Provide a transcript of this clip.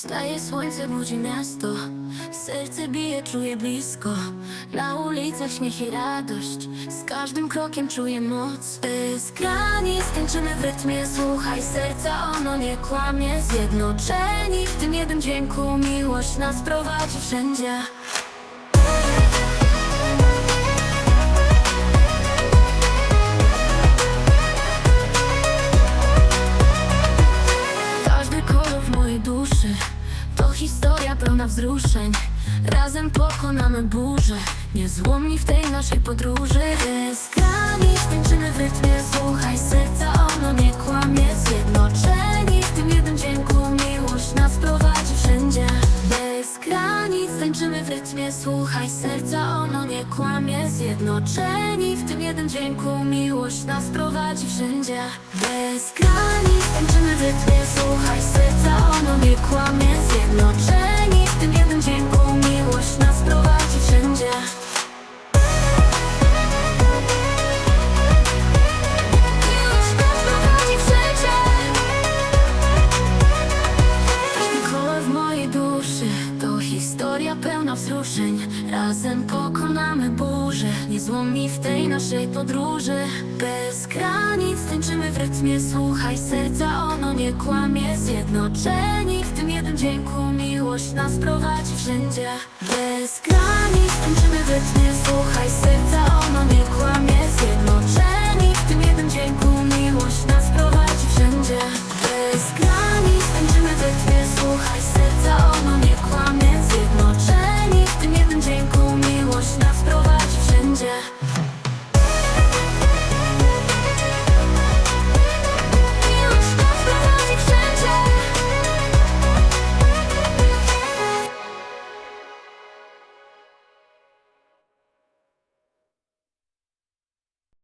Wstaje słońce, budzi miasto. Serce bije, czuję blisko. Na ulicach śmiech i radość. Z każdym krokiem czuję moc. Bez granic tańczymy w rytmie. Słuchaj serca, ono nie kłamie. Zjednoczeni w tym jednym dźwięku. Miłość nas prowadzi wszędzie pełna wzruszeń. Razem pokonamy burzę. Niezłomni w tej naszej podróży. Bez granic tańczymy w rytmie. Słuchaj serca, ono nie kłamie. Zjednoczeni w tym jednym dźwięku. Miłość nas prowadzi wszędzie. Bez granic tańczymy w rytmie. Słuchaj serca, ono nie kłamie. Zjednoczeni w tym jednym dźwięku. Miłość nas prowadzi wszędzie. Bez granic tańczymy w rytmie. Słuchaj serca, ono nie kłamie pełna wzruszeń. Razem pokonamy burzę. Niezłomni w tej naszej podróży. Bez granic tańczymy w rytmie. Słuchaj serca, ono nie kłamie. Zjednoczeni w tym jednym dźwięku. Miłość nas prowadzi wszędzie. Bez granic tańczymy w rytmie. Słuchaj serca,